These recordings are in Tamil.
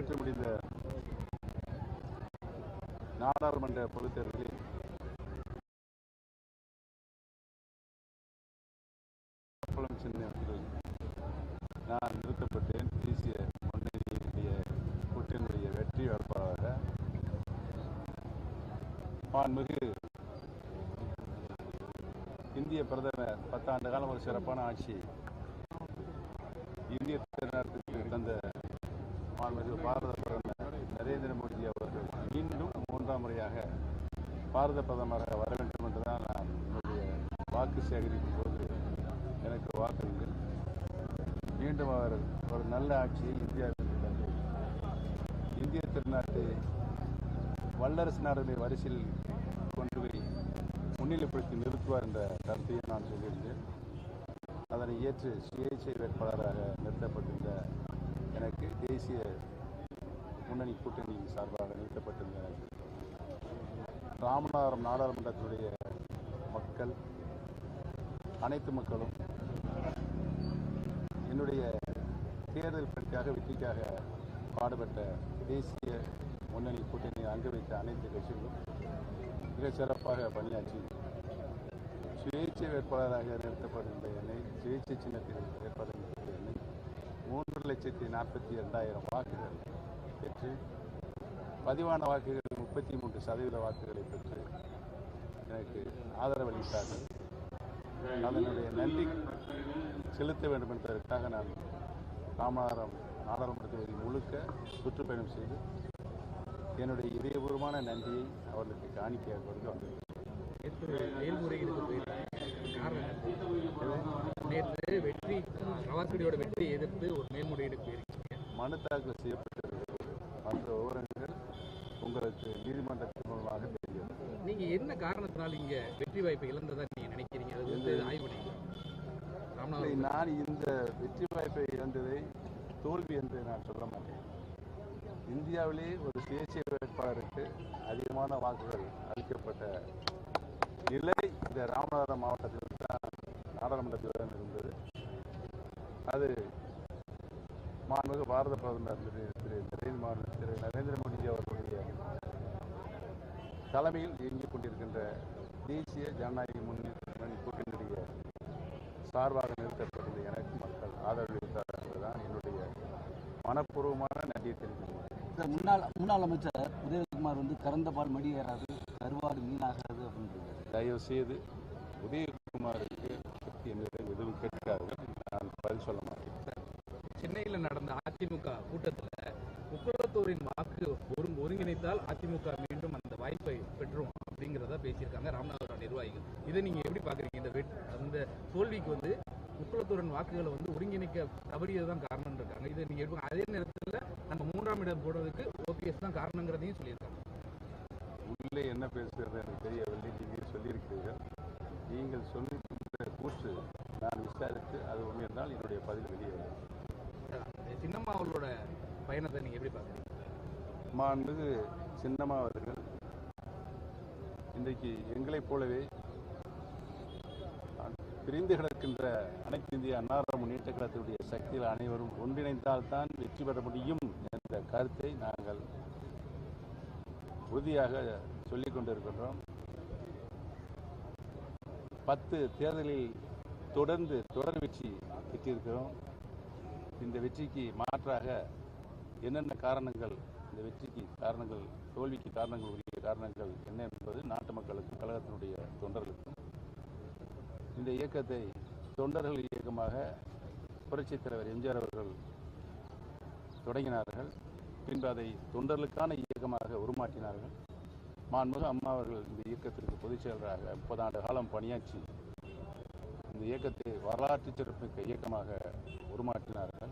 நடைபெற்று முடிந்த நாடாளுமன்ற பொதுத் தேர்தலில் சின்னத்தில் நான் நிறுத்தப்பட்டேன். தேசிய முன்னணியினுடைய கூட்டணியுடைய வெற்றி வேட்பாளராக மாண்புமிகு இந்திய பிரதமர் பத்தாண்டு காலம் ஒரு சிறப்பான ஆட்சி. இந்திய மாண்புமிகு பாரத பிரதமர் நரேந்திர மோடி அவர்கள் மீண்டும் மூன்றாம் முறையாக பாரத பிரதமராக வர வேண்டும் என்றுதான் நான் என்னுடைய வாக்கு சேகரிக்கும் போது எனக்கு வாக்களிங்கள் மீண்டும் அவர் ஒரு நல்ல ஆட்சியை இந்தியாவில் இந்திய திருநாட்டை வல்லரசு நாடுகளை வரிசையில் கொண்டு போய் முன்னிலைப்படுத்தி நிறுத்துவார் என்ற கருத்தையும் நான் சொல்லியிருந்தேன். அதனை ஏற்று சுயேட்சை வேட்பாளராக நிறுத்தப்பட்டிருந்த தேசிய முன்னணி கூட்டணி சார்பாக நிறுத்தப்பட்டிருந்த ராமநாதபுரம் நாடாளுமன்றத்தினுடைய மக்கள் அனைத்து மக்களும் என்னுடைய தேர்தல் பணிக்காக வெற்றிக்காக பாடுபட்ட தேசிய முன்னணி கூட்டணி அங்கு வைத்த அனைத்து கட்சிகளும் மிக சிறப்பாக பணியாற்றி சுயேட்சை வேட்பாளராக நிறுத்தப்படுகின்ற என்னை சுயேட்சை சின்னத்தில் ஏற்படுகின்ற மூன்று லட்சத்தி நாற்பத்தி இரண்டாயிரம் வாக்குகள் பெற்று பதிவான வாக்குகள் முப்பத்தி மூன்று சதவீத வாக்குகளை பெற்று எனக்கு ஆதரவளித்தார்கள். அதனுடைய நன்றி செலுத்த வேண்டும் என்பதற்காக நான் ராமநாதபுரம் நாடாளுமன்ற தொகுதி முழுக்க சுற்றுப்பயணம் செய்து என்னுடைய இதயபூர்வமான நன்றியை அவர்களுக்கு காணிக்கையாக கொண்டு வந்திருக்கிறேன். நேற்று வெற்றி கவாஸ்கடியோட வெற்றியை எதிர்த்து ஒரு மேல்முறையீடுக்கு போயிருக்கீங்க மனு தாக்கல் செய்யப்பட்டிருக்கிறது மற்ற விவரங்கள் உங்களுக்கு நீதிமன்றத்தின் மூலமாக தெரியும். நீங்க என்ன காரணத்தினால இங்க வெற்றி வாய்ப்பை இழந்ததா நீங்க நினைக்கிறீங்க? அது வந்து ஆய்வு நான் இந்த வெற்றி வாய்ப்பை இழந்ததை தோல்வி என்று நான் சொல்ல மாட்டேன். இந்தியாவிலே ஒரு சுயேட்சை வேட்பாளருக்கு அதிகமான வாக்குகள் அளிக்கப்பட்ட நிலை இந்த ராமநாதபுரம் மாவட்டத்தில் நாடாளுமன்றத்தில் தான் இருந்தது. அது மாண்புமிகு பாரத பிரதமர் திரு திரு நரேந்திர திரு நரேந்திர மோடிஜி அவர்களுடைய தலைமையில் இயங்கிக் கொண்டிருக்கின்ற தேசிய ஜனநாயக முன்னணி கூட்டணியுடைய சார்பாக நிறுத்தப்பட்டது எனக்கு மக்கள் ஆதரவளித்தார் என்பதுதான் என்னுடைய மனப்பூர்வமான நன்றியை சார் முன்னாள் முன்னாள் அமைச்சர் உதயகுமார் வந்து கறந்த பால் மடி ஏறாது கருவாடு மீனாகாது அப்படின்றாரு தயவு செய்து உதயகுமாருக்கு பற்றி என்னிடம் எதுவும் கேட்காது. நான் பதில் சொல்ல மாட்டேன். சென்னையில் நடந்த அதிமுக கூட்டத்தில் முக்குளத்தூரின் வாக்கு ஒரு ஒருங்கிணைத்தால் அதிமுக மீண்டும் அந்த வாய்ப்பை பெற்றும் அப்படிங்கிறத பேசியிருக்காங்க ராமநாதபுரம் நிர்வாகிகள். இதை நீங்க எப்படி பாக்குறீங்க? இந்த அந்த தோல்விக்கு வந்து முக்குளத்தூரின் வாக்குகளை வந்து ஒருங்கிணைக்க தவறியதுதான் காரணம் இருக்காங்க இதை நீங்க எப்படி அதே நேரத்தில் நம்ம மூன்றாம் இடம் போடுறதுக்கு ஓபிஎஸ் தான் காரணங்கிறதையும் சொல்லியிருக்காங்க. உள்ளே என்ன பேசுகிறது எனக்கு தெரியவில்லை. நீங்கள் சொல்லியிருக்கிறீர்கள். நீங்கள் சொல்லுகின்ற கூற்று நான் விசாரித்து அது உண்மை என்றால் என்னுடைய பதில் வெளியே வரும். சின்னம்மா அவர்களோட பயணத்தை நீங்க எப்படி பாக்குறீங்க மாண்புமிகு சின்னம்மா அவர்கள். இன்றைக்கு எங்களைப் போலவே பிரிந்து கிடக்கின்ற அனைத்து இந்திய அன்னார முன்னேற்ற கழகத்தினுடைய சக்தியில் அனைவரும் ஒன்றிணைந்தால்தான் வெற்றி பெற முடியும் என்ற கருத்தை நாங்கள் உறுதியாக சொல்லிக் கொண்டிருக்கின்றோம். பத்து தேர்தலில் தொடர்ந்து தொடர் வெற்றி பெற்றிருக்கிறோம். இந்த வெற்றிக்கு மாற்றாக என்னென்ன காரணங்கள் இந்த வெற்றிக்கு காரணங்கள் தோல்விக்கு காரணங்கள் உரிய காரணங்கள் என்ன என்பது நாட்டு மக்களுக்கும் கழகத்தினுடைய தொண்டர்களுக்கும். இந்த இயக்கத்தை தொண்டர்கள் இயக்கமாக புரட்சித் தலைவர் எம்ஜிஆர் அவர்கள் தொடங்கினார்கள். பின்பு அதை தொண்டர்களுக்கான இயக்கமாக உருமாற்றினார்கள். மாண்புமிகு அம்மா அவர்கள் இந்த இயக்கத்திற்கு பொதுச் செயலராக முப்பது ஆண்டு காலம் பணியாற்றி இந்த இயக்கத்தை வரலாற்று சிறப்புமிக்க இயக்கமாக உருமாற்றினார்கள்.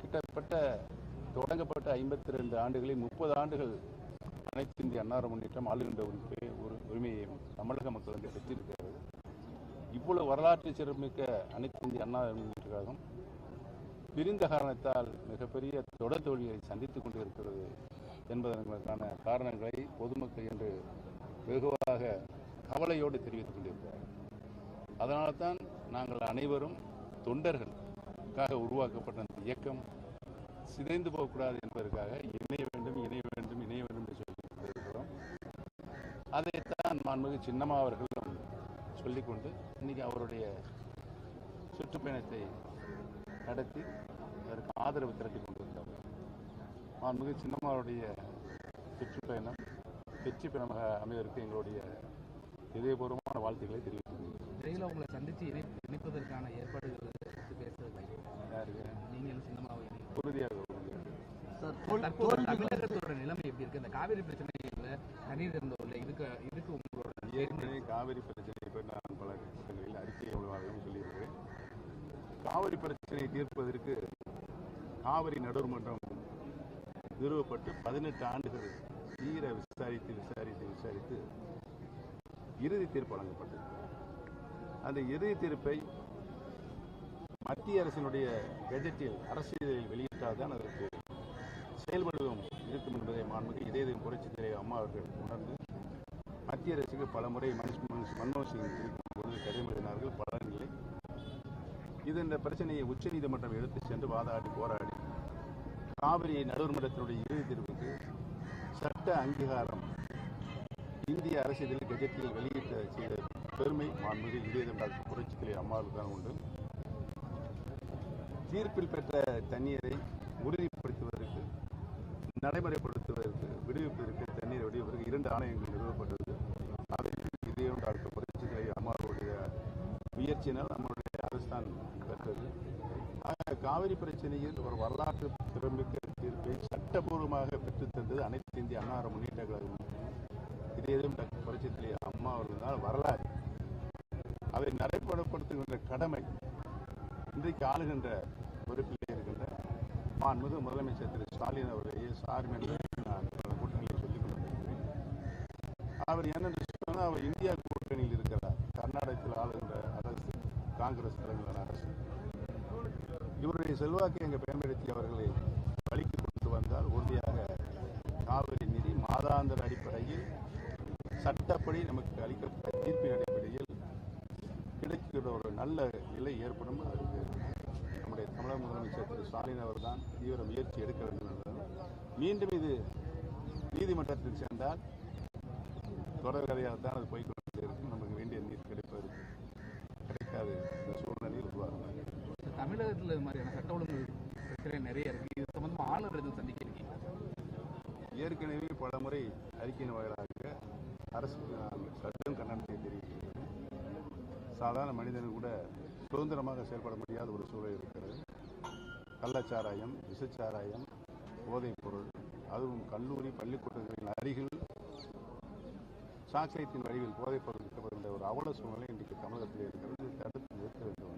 கிட்டத்தட்ட தொடங்கப்பட்ட ஐம்பத்தி ரெண்டு ஆண்டுகளில் முப்பது ஆண்டுகள் அனைத்து இந்திய அன்னார முன்னேற்றம் ஆளுகின்ற உரிமை ஒரு- உரிமையை தமிழக மக்கள் வந்து பெற்றிருக்கிறது. இவ்வளவு வரலாற்று சிறப்புமிக்க அனைத்து இந்திய அண்ணா முன்னேற்ற கழகம் பிரிந்த காரணத்தால் மிகப்பெரிய தொடர் தோல்வியை சந்தித்துக் கொண்டிருக்கிறது என்பதற்கான காரணங்களை பொதுமக்கள் என்று வெகுவாக கவலையோடு தெரிவித்துக் கொண்டிருக்கிறார் அதனால்தான் நாங்கள் அனைவரும் தொண்டர்களுக்காக உருவாக்கப்பட்ட இந்த இயக்கம் சிதைந்து போகக்கூடாது என்பதற்காக இணைய வேண்டும் இணைய வேண்டும் இணைய வேண்டும் என்று சொல்லிக் கொண்டிருக்கிறோம். அதைத்தான் மாண்புமிகு சின்னம்மா அவர்களும் சொல்லிக்கொண்டு இன்னைக்கு அவருடைய சுற்றுப்பயணத்தை நடத்தி அதற்கு ஆதரவு திரட்டி கொண்டிருந்தவர் மாண்புமிகு சின்னம்மாவுடைய சுற்றுப்பயணம் வெற்றி பயணமாக அமைவதற்கு எங்களுடைய இதயபூர்வமான வாழ்த்துக்களை தெரிவித்துக் விரைவில் உங்களை சந்திச்சு இணை இணைப்பதற்கான ஏற்பாடுகள் சின்னமாவை இணைப்பு. உறுதியாக தமிழகத்தோட நிலைமை எப்படி இருக்கு? இந்த காவிரி பிரச்சனையில தண்ணீர் இருந்தோம்ல இதுக்கு இதுக்கு உங்களோட ஏற்கனவே காவிரி பிரச்சனையை பற்றி நான் பல கூட்டங்களில் அறிக்கை சொல்லியிருக்கிறேன். காவிரி பிரச்சனையை தீர்ப்பதற்கு காவிரி நடுவர்மன்றம் நிறுவப்பட்டு பதினெட்டு ஆண்டுகள் தீர விசாரித்து விசாரித்து விசாரித்து இறுதி தீர்ப்பு வழங்கப்பட்டது. அந்த இறுதி தீர்ப்பை மத்திய அரசினுடைய கெஜெட்டில் அரசியலில் வெளியிட்டால்தான் அதற்கு செயல்படுவோம் இருக்கும் என்பதை மாண்புக்கு இதே இதன் புரட்சி தலைவர் அம்மா அவர்கள் உணர்ந்து மத்திய அரசுக்கு பல முறை மன்மோகன் சிங் பொழுது கடிதம் எழுதினார்கள் பலனில்லை இது இந்த பிரச்சனையை உச்சநீதிமன்றம் எடுத்து சென்று வாதாடி போராடி காவிரி நடுவர்மன்றத்தினுடைய இறுதி தீர்வுக்கு சட்ட அங்கீகாரம் இந்திய அரசியலில் கெஜெட்டில் வெளியிட்ட செய்த பெருமை மாண்புமிகு இதயம் டாக்டர் புரட்சித் உண்டு. தீர்ப்பில் பெற்ற தண்ணீரை உறுதிப்படுத்துவதற்கு நடைமுறைப்படுத்துவதற்கு விடுவிப்பதற்கு தண்ணீரை விடுவிப்பதற்கு இரண்டு ஆணையங்கள் நிறுவப்பட்டது. அதை இதயம் டாக்டர் புரட்சி அம்மாவுடைய முயற்சியினால் நம்மளுடைய அரசுதான் பெற்றது. காவிரி பிரச்சனையில் ஒரு வரலாற்று திறமிக்க தீர்ப்பை சட்டபூர்வமாக பெற்றுத்தந்தது அனைத்து அனைத்து இந்திய அண்ணா முன்னேற்ற கழகம் இதயம் டாக்டர் புரட்சி அம்மா அவர்கள் வரலாறு. அதை நடைமுறைப்படுத்துகின்ற கடமை இன்றைக்கு ஆளுகின்ற பொறுப்பிலே இருக்கின்ற மாண்புமிகு முதலமைச்சர் திரு ஸ்டாலின் அவருடைய சார்பு என்று நான் பல கூட்டங்களில் சொல்லிக் கொண்டிருக்கிறேன். அவர் என்னென்று சொன்னால் அவர் இந்தியா கூட்டணியில் இருக்கிறார். கர்நாடகத்தில் ஆளுகின்ற அரசு காங்கிரஸ் தலைமையிலான அரசு. இவருடைய செல்வாக்கை எங்கள் பயன்படுத்தி அவர்களை வழிக்கு கொண்டு வந்தால் உறுதியாக காவிரி நிதி மாதாந்திர அடிப்படையில் சட்டப்படி நமக்கு அளிக்கப்பட்ட தீர்ப்பின் அடிப்படையில் கிடைக்கிற ஒரு நல்ல நிலை ஏற்படும் அதற்கு நம்முடைய தமிழக முதலமைச்சர் திரு ஸ்டாலின் அவர்தான் தீவிர முயற்சி எடுக்க வேண்டும் மீண்டும் இது நீதிமன்றத்தில் சென்றால் தொடர்கதையாக தான் அது போய்கொண்டே இருக்கும் நமக்கு வேண்டிய நீர் கிடைப்பதற்கு கிடைக்காது. இந்த சூழ்நிலையில் உருவாகும். தமிழகத்தில் மாதிரியான சட்ட ஒழுங்கு பிரச்சனை நிறைய இருக்கு. ஏற்கனவே பல முறை அறிக்கையின் வாயிலாக அரசு சட்டம் கடும் கண்டனத்தை சாதாரண மனிதன் கூட சுதந்திரமாக செயல்பட முடியாத ஒரு சூழல் இருக்கிறது. கள்ளச்சாராயம் விசச்சாராயம் போதைப் பொருள் அதுவும் கல்லூரி பள்ளிக்கூடங்களின் அருகில் சாட்சியத்தின் வடிவில் போதைப் பொருள் விற்கப்படுகின்ற ஒரு அவல சூழ்நிலை இன்றைக்கு தமிழகத்தில் இருக்கிறது. தடுத்து நிறுத்த வேண்டும்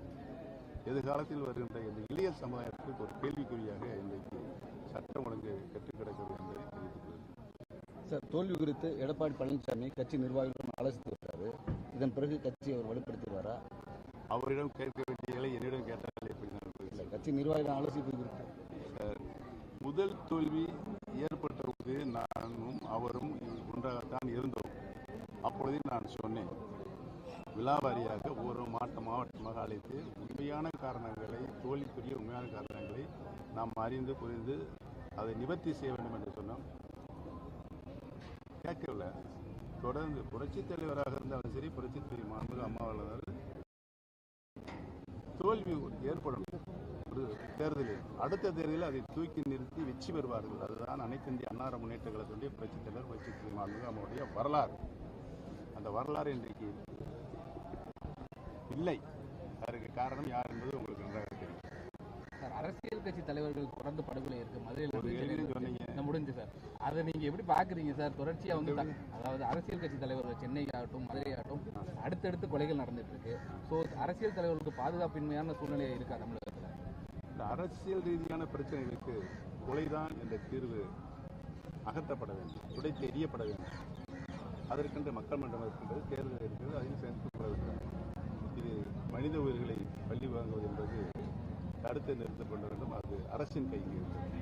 எதிர்காலத்தில் வருகின்ற இந்த இளைய சமுதாயத்திற்கு ஒரு கேள்விக்குறியாக இன்றைக்கு சட்டம் ஒழுங்கு கெட்டுக் கிடக்கிறது என்பதை சார் தோல்வி குறித்து எடப்பாடி பழனிசாமி கட்சி நிர்வாகிகளுடன் ஆலோசித்து வருகிறாரு இதன் பிறகு கட்சியை அவர் வலுப்படுத்துவாரா அவரிடம் கேட்க வேண்டியதை என்னிடம் கேட்டால் எப்படி இல்லை கட்சி நிர்வாகிகள் குறித்து. சார், முதல் தோல்வி ஏற்பட்ட போது நானும் அவரும் ஒன்றாகத்தான் இருந்தோம். அப்பொழுதே நான் சொன்னேன் விழாவாரியாக ஒவ்வொரு மாவட்ட மாவட்டமாக அழைத்து உண்மையான காரணங்களை தோல்விக்குரிய உண்மையான காரணங்களை நாம் அறிந்து புரிந்து அதை நிவர்த்தி செய்ய வேண்டும் என்று சொன்னோம். கேட்கவில்லை தொடர்ந்து புரட்சித் தலைவராக இருந்தாலும் சரி புரட்சித் தலைவர் மாண்புமிகு அம்மா இருந்தாலும் தோல்வி ஏற்படும் ஒரு தேர்தலில். அடுத்த தேர்தலில் அதை தூக்கி நிறுத்தி வெற்றி பெறுவார்கள். அதுதான் அனைத்து இந்திய அன்னார முன்னேற்ற கழகத்துடைய புரட்சித் தலைவர் புரட்சித் தலைவர் மாண்புமிகு அம்மாவுடைய வரலாறு. அந்த வரலாறு இன்றைக்கு இல்லை. அதற்கு காரணம் யார் என்பது உங்களுக்கு நன்றாக தெரியும். அரசியல் கட்சி தலைவர்கள் தொடர்ந்து படுகொலை இருக்கு. மதுரையில் சொன்னீங்க. முடிஞ்சு சார். அதை நீங்க எப்படி பாக்குறீங்க சார்? தொடர்ச்சியா வந்து அதாவது அரசியல் கட்சி தலைவர்கள் சென்னை ஆகட்டும் மதுரை ஆகட்டும் அடுத்தடுத்து கொலைகள் நடந்துட்டு இருக்கு ஸோ அரசியல் தலைவர்களுக்கு பாதுகாப்பின்மையான சூழ்நிலை இருக்கா தமிழகத்துல? இந்த அரசியல் ரீதியான பிரச்சனைகளுக்கு கொலைதான் என்ற தீர்வு அகற்றப்பட வேண்டும். துடைத்து எரியப்பட வேண்டும். அதற்கென்று மக்கள் மன்றம் இருக்கின்றது தேர்தல் இருக்கிறது அதையும் சேர்த்துக்கொள்ள வேண்டும். இது மனித உயிர்களை பள்ளி வாங்குவது என்பது தடுத்து நிறுத்தப்பட வேண்டும். அது அரசின் கையில் இருக்கிறது